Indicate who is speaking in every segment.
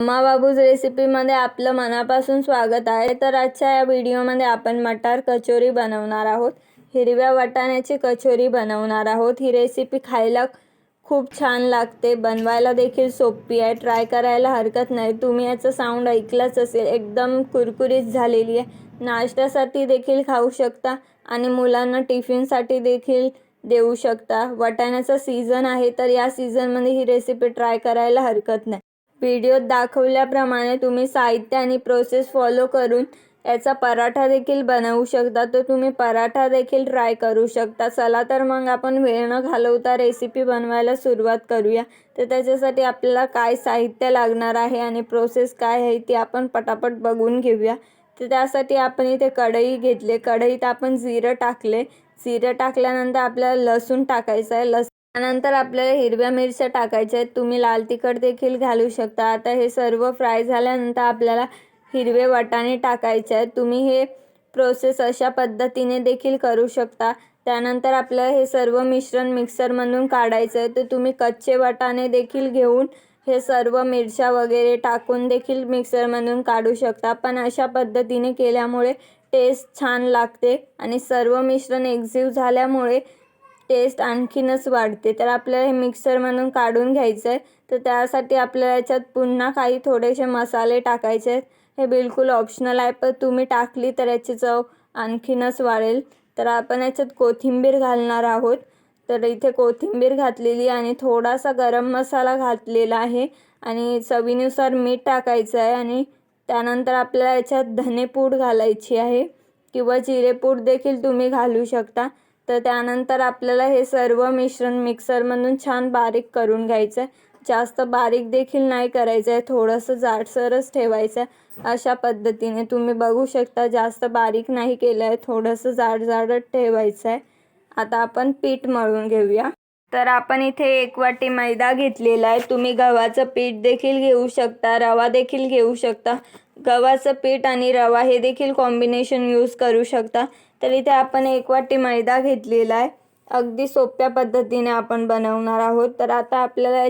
Speaker 1: अम्मा बाबूज रेसिपीमध्ये आपलं मनापासून स्वागत आहे. तर आजच्या या व्हिडिओमध्ये आपण मटार कचोरी बनवणार आहोत. हिरव्या वाटाण्याची कचोरी बनवणार आहोत. ही रेसिपी खायला खूप छान लागते. बनवायला देखील सोपी आहे. ट्राय करायला हरकत नाही. तुम्ही याचं साऊंड ऐकलंच असेल. एकदम कुरकुरीत झालेली आहे. नाश्त्यासाठी देखील खाऊ शकता आणि मुलांना टिफिनसाठी देखील देऊ शकता. वाटाण्याचा सीझन आहे तर या सीझनमध्ये ही रेसिपी ट्राय करायला हरकत नाही. व्हिडिओत दाखवल्याप्रमाणे तुम्ही साहित्य आणि प्रोसेस फॉलो करून याचा पराठा देखील बनवू शकता. तर तुम्ही पराठा देखील ट्राय करू शकता. चला तर मग आपण वेळ न घालवता रेसिपी बनवायला सुरुवात करूया. तर त्याच्यासाठी आपल्याला काय साहित्य लागणार आहे आणि प्रोसेस काय आहे ती आपण पटापट बघून घेऊया. तर त्यासाठी आपण इथे कढई घेतले. कढईत आपण जिरं टाकले. जिरं टाकल्यानंतर आपल्याला लसूण टाकायचं आहे. लस त्यानंतर आपल्याला हिरव्या मिरच्या टाकायच्या आहेत. तुम्ही लाल तिखट देखील घालू शकता. आता हे सर्व फ्राय झाल्यानंतर आपल्याला हिरवे वाटाणे टाकायचे आहेत. तुम्ही हे प्रोसेस अशा पद्धतीने देखील करू शकता. त्यानंतर आपल्याला हे सर्व मिश्रण मिक्सरमधून काढायचं आहे. तर तुम्ही कच्चे वाटाणे देखील घेऊन हे सर्व मिरच्या वगैरे टाकून देखील मिक्सरमधून काढू शकता. पण अशा पद्धतीने केल्यामुळे टेस्ट छान लागते आणि सर्व मिश्रण एकजीव झाल्यामुळे टेस्ट आणखीनच वाढते. तर आपल्याला हे मिक्सरमधून काढून घ्यायचं आहे तर त्यासाठी आपल्याला याच्यात पुन्हा काही थोडेसे मसाले टाकायचे आहेत. हे बिलकुल ऑप्शनल आहे पण तुम्ही टाकली तर याची चव आणखीनच वाढेल. तर आपण याच्यात कोथिंबीर घालणार आहोत. तर इथे कोथिंबीर घातलेली आणि थोडासा गरम मसाला घातलेला आहे. आणि चवीनुसार मीठ टाकायचं आहे आणि त्यानंतर आपल्याला याच्यात धनेपूड घालायची आहे. किंवा जिरेपूड देखील तुम्ही घालू शकता. तर त्यानंतर आपल्याला हे सर्व मिश्रण मिक्सरमधून छान बारीक करून घ्यायचं आहे जास्त बारीक देखील नाही करायचं आहे थोडंसं जाडसरच ठेवायचं आहे अशा पद्धतीने तुम्ही बघू शकता जास्त बारीक नाही केलं आहे थोडंसं जाड जाडच ठेवायचं आहे आता आपण पीठ मळून घेऊया. तर आपण इथे एक वाटी मैदा घेतलेला आहे. तुम्ही गव्हाचं पीठ देखील घेऊ शकता रवा देखील घेऊ शकता. गव्हाचं पीठ आणि रवा हे देखील कॉम्बिनेशन यूज करू शकता. तर इथे आपण एक वाटी मैदा घेतलेला आहे. अगदी सोप्या पद्धतीने आपण बनवणार आहोत. तर आता आपल्याला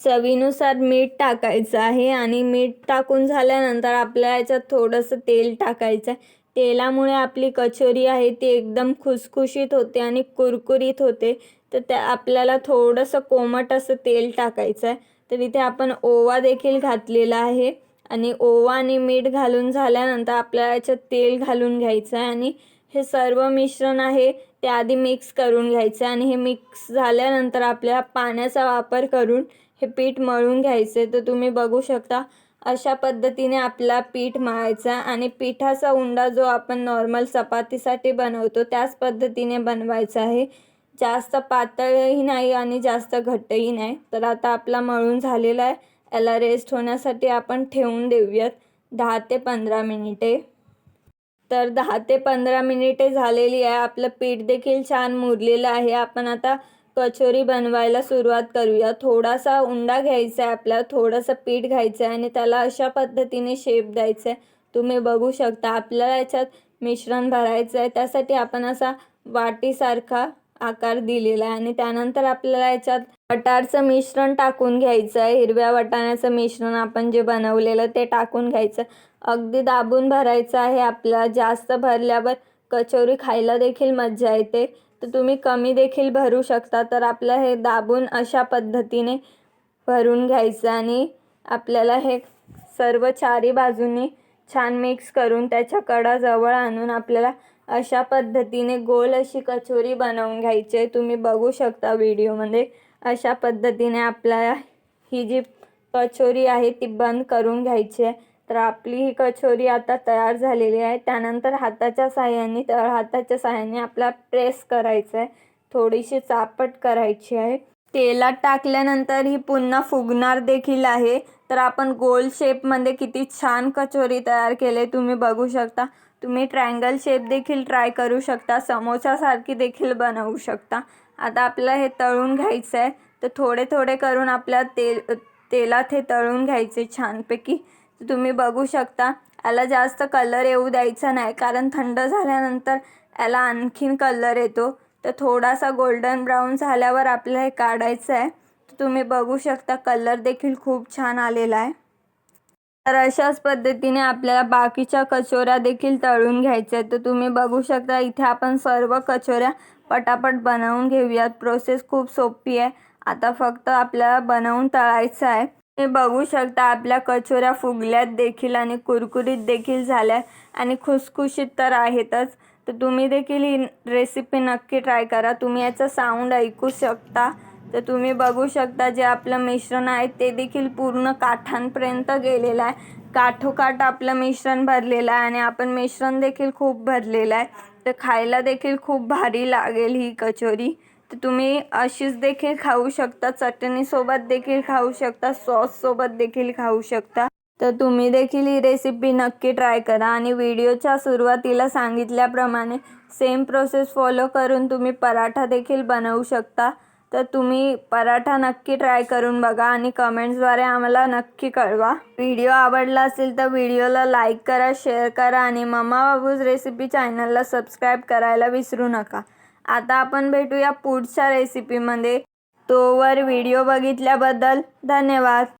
Speaker 1: चवीनुसार मीठ टाकायचं आहे आणि मीठ टाकून झाल्यानंतर आपल्याला याच्यात थोडंसं तेल टाकायचं आहे. तेलामुळे आपली कचोरी आहे ती एकदम खुसखुशीत होते आणि कुरकुरीत होते. तर त्या आपल्याला थोडंसं कोमट असं तेल टाकायचं आहे. तर इथे आपण ओवा देखील घातलेला आहे. आणि ओवा आणि मीठ घालून झाल्यानंतर आपल्याला याच्यात तेल घालून घ्यायचं आहे आणि हे सर्व मिश्रण आहे ते आधी मिक्स करून घ्यायचं आहे आणि हे मिक्स झाल्यानंतर आपल्याला पाण्याचा वापर करून हे पीठ मळून घ्यायचे तर तुम्ही बघू शकता अशा पद्धतीने आपला पीठ मळायचा आणि पिठाचा उंडा जो आपण नॉर्मल चपातीसाठी बनवतो त्याच पद्धतीने बनवायचा आहे. जास्त पातळही नाही आणि जास्त घट्टही नाही. तर आता आपला मळून झालेला आहे. याला रेस्ट होण्यासाठी आपण ठेवून देऊयात दहा ते पंधरा मिनिटे. तर दहा ते पंधरा मिनिटे झालेली आहे. आपलं पीठ देखील छान मुरलेलं आहे. आपण आता कचोरी बनवायला सुरुवात करूया. थोडासा उंडा घ्यायचा आहे आपल्याला. थोडंसं पीठ घ्यायचं आहे आणि त्याला अशा पद्धतीने शेप द्यायचा आहे तुम्ही बघू शकता. आपल्याला याच्यात मिश्रण भरायचं आहे त्यासाठी आपण असा वाटीसारखा आकार दिलेला आहे आणि त्यानंतर आपल्याला याच्यात वटारचं मिश्रण टाकून घ्यायचं आहे. हिरव्या वाटाण्याचं मिश्रण आपण जे बनवलेलं ते टाकून घ्यायचं अगदी दाबून भरायचं आहे आपल्याला जास्त भरल्यावर कचोरी खायला देखील मज्जा येते. तर तुम्ही कमी देखील भरू शकता. तर आपलं हे दाबून अशा पद्धतीने भरून घ्यायचं आणि आपल्याला हे सर्व चारी बाजूंनी छान मिक्स करून त्याच्या कडाजवळ आणून आपल्याला अशा पद्धतीने गोल अशी कचोरी बनवून घ्यायची आहे. तुम्ही बघू शकता व्हिडिओमध्ये. अशा पद्धतीने आपल्याला ही जी कचोरी आहे ती बंद करून घ्यायची आहे. तर आपली ही कचोरी आता तयार झालेली आहे. त्यानंतर हाताच्या साह्याने तळ हाताच्या साह्याने आपला प्रेस करायचं आहे. थोडीशी चापट करायची आहे. तेलात टाकल्यानंतर ही पुन्हा फुगणार देखील आहे. तर आपण गोल शेपमध्ये किती छान कचोरी तयार केले तुम्ही बघू शकता. तुम्ही ट्रायंगल शेप देखील ट्राय करू शकता. समोसासारखी देखील बनवू शकता. आता आपल्याला हे तळून घ्यायचं आहे तर थोडे थोडे करून आपल्या तेल तेलात हे तळून घ्यायचे छानपैकी. तुम्ही बघू शकता याला जास्त कलर येऊ द्यायचा नाही. कारण थंड झाल्यानंतर याला आणखीन कलर येतो. तर थोडासा गोल्डन ब्राऊन झाल्यावर आपल्याला हे काढायचं आहे तुम्ही बघू शकता कलर देखील खूप छान आलेला आहे. तर अशाच पद्धतीने आपल्याला बाकीच्या कचोऱ्या देखील तळून घ्यायच्या आहेत. तर तुम्ही बघू शकता इथे आपण सर्व कचोऱ्या पटापट बनवून घेऊयात. प्रोसेस खूप सोपी आहे. आता फक्त आपल्याला बनवून तळायचं आहे. तुम्ही बघू शकता आपल्या कचोऱ्या फुगल्यात देखील आणि कुरकुरीत देखील झाल्या आणि खुसखुशीत तर आहेतच. तर तुम्ही देखील ही रेसिपी नक्की ट्राय करा. तुम्ही याचा साऊंड ऐकू शकता. तर तुम्ही बघू शकता जे आपलं मिश्रण आहे ते देखील पूर्ण काठांपर्यंत गेलेलं आहे. काठोकाठ आपलं मिश्रण भरलेलं आहे आणि आपण मिश्रण देखील खूप भरलेलं आहे. तर खायला देखील खूप भारी लागेल ही कचोरी. तर तुम्ही अशीच देखील खाऊ शकता चटणीसोबत देखील खाऊ शकता सॉससोबत देखील खाऊ शकता. तर तुम्ही देखील ही रेसिपी नक्की ट्राय करा आणि व्हिडिओच्या सुरुवातीला सांगितल्याप्रमाणे सेम प्रोसेस फॉलो करून तुम्ही पराठा देखील बनवू शकता. तर तुम्ही पराठा नक्की ट्राय करून बघा आणि कमेंट्सद्वारे आम्हाला नक्की कळवा. व्हिडिओ आवडला असेल तर व्हिडिओला लाईक करा शेअर करा आणि मम्मा बाबूज रेसिपी चॅनलला सबस्क्राईब करायला विसरू नका. आता आपण भेटूया पुढच्या रेसिपीमध्ये. तोवर व्हिडिओ बघितल्याबद्दल धन्यवाद.